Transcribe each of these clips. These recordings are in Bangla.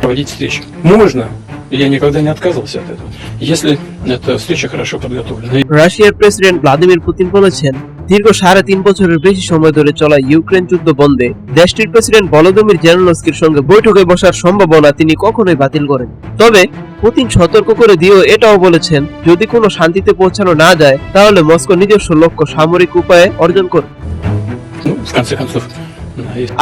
проводить встречи. Можно. Я никогда не отказывался от этого. Если эта встреча хорошо подготовлена. И রাশিয়ার প্রেসিডেন্ট ভ্লাদিমির পুতিন বলেছেন দীর্ঘ সাড়ে তিন বছরের বেশি সময় ধরে চলা ইউক্রেন যুদ্ধ বন্ধে দেশটির প্রেসিডেন্ট ভলোদিমির জেলেনস্কির সঙ্গে বৈঠকে বসার সম্ভাবনা তিনি কখনোই বাতিল করেন তবে পুতিন সতর্ক করে দিয়েও এটাও বলেছেন যদি কোনো শান্তিতে পৌঁছানো না যায় তাহলে মস্কো নিজস্ব লক্ষ্য সামরিক উপায়ে অর্জন করবে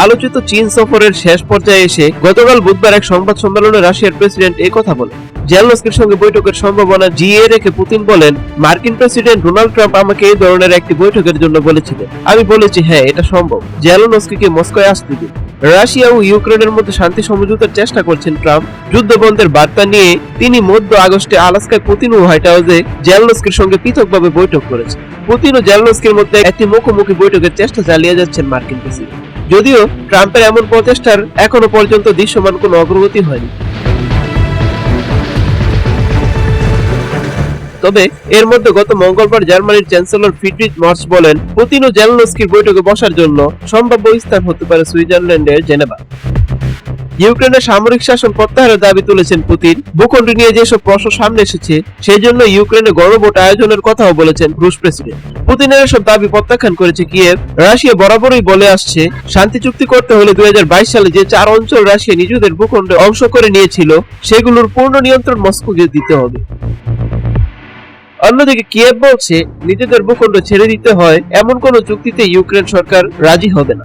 আলোচিত চীন সফরের শেষ পর্যায়ে এসে গতকাল বুধবার এক সংবাদ সম্মেলনে রাশিয়ার প্রেসিডেন্ট এই কথা বলেন। জেলনস্কির সঙ্গে বৈঠকের সম্ভাবনা জিয়ে রেখে পুতিন বলেন, মার্কিন প্রেসিডেন্ট ডোনাল্ড ট্রাম্প আমাকে এই ধরনের একটি বৈঠকের জন্য বলেছিলেন। আমি বলেছি হ্যাঁ এটা সম্ভব। জেলনস্কিকে মস্কোয় আসতে দিন। রাশিয়া ও ইউক্রেনের মধ্যে শান্তি সমঝোতার চেষ্টা করছেন ট্রাম্প। যুদ্ধবন্ধের বার্তা নিয়ে তিনি মধ্য আগস্টে আলাস্কায় পুতিন ও হোয়াইট হাউসে জেলনস্কির সঙ্গে পৃথকভাবে বৈঠক করেছেন। পুতিন ও জেলনস্কির মধ্যে একটি মুখোমুখি বৈঠকের চেষ্টা চালিয়ে যাচ্ছেন মার্কিন প্রেসিডেন্ট। যদিও ট্রাম্পের এমন প্রচেষ্টার এখনও পর্যন্ত দৃশ্যমান কোনো অগ্রগতি হয়নি। তবে এর মধ্যে গত মঙ্গলবার জার্মানির চ্যান্সেলর ফিডরিচ মার্স বলেন, পুতিন ও জেলনস্কির বৈঠকে বসার জন্য সম্ভাব্য স্থান হতে পারে সুইজারল্যান্ডের জেনেভা। ইউক্রেনের সামরিক শাসন প্রত্যাহারের দাবি তুলেছেন পুতিন। ভূখণ্ড নিয়ে যেসব প্রশ্ন সামনে এসেছে, সেই জন্য ইউক্রেনে গণভোট আয়োজনের কথাও বলেছেন রুশ প্রেসিডেন্ট। পুতিনের এসব দাবি প্রত্যাখ্যান করেছে কিয়েভ। রাশিয়া বরাবরই বলে আসছে, শান্তি চুক্তি করতে হলে দুই হাজার বাইশ সালে যে চার অঞ্চল রাশিয়া নিজেদের ভূখণ্ডে অংশ করে নিয়েছিল, সেগুলোর পূর্ণ নিয়ন্ত্রণ মস্কোকে দিতে হবে। অন্যদিকে কিয়েভ বলছে, নিজেদের ভূখণ্ড ছেড়ে দিতে হয়, এমন কোন চুক্তিতে ইউক্রেন সরকার রাজি হবে না।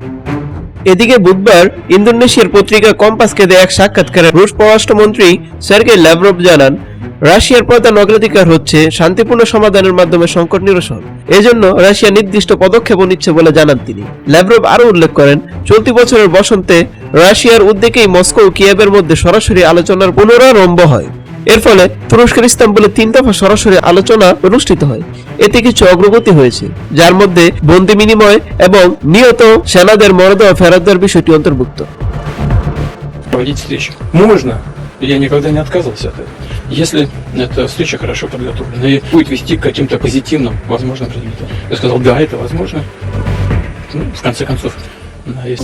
এদিকে বুধবার ইন্দোনেশিয়ার পত্রিকা কম্পাসকে দেয়া এক সাক্ষাৎকারে রুশ পররাষ্ট্রমন্ত্রী সার্গেই ল্যাভরভ জানান, রাশিয়ার প্রধান অগ্রাধিকার হচ্ছে শান্তিপূর্ণ সমাধানের মাধ্যমে সংকট নিরসন। এজন্য রাশিয়া নির্দিষ্ট পদক্ষেপও নিচ্ছে বলে জানান তিনি। ল্যাভরভ আরও উল্লেখ করেন, চলতি বছরের বসন্তে রাশিয়ার উদ্যোগেই মস্কো ও কিয়েভের মধ্যে সরাসরি আলোচনার পুনরারম্ভ হয়। এর ফলে তুরস্কের ইস্তাম্বুলে তিন দফা সরাসরি আলোচনা অনুষ্ঠিত হয় এতে কিছু অগ্রগতি হয়েছে যার মধ্যে বন্দি বিনিময় এবং নিহত সেনাদের মরদেহ ফেরত দেওয়ার বিষয়টি অন্তর্ভুক্ত проводить встречи. Можно. Я никогда не отказывался от этого. Если эта встреча хорошо подготовлена и будет вести к каким-то позитивным, возможным результатам. Я сказал, да, это возможно. Ну, в конце концов, да, есть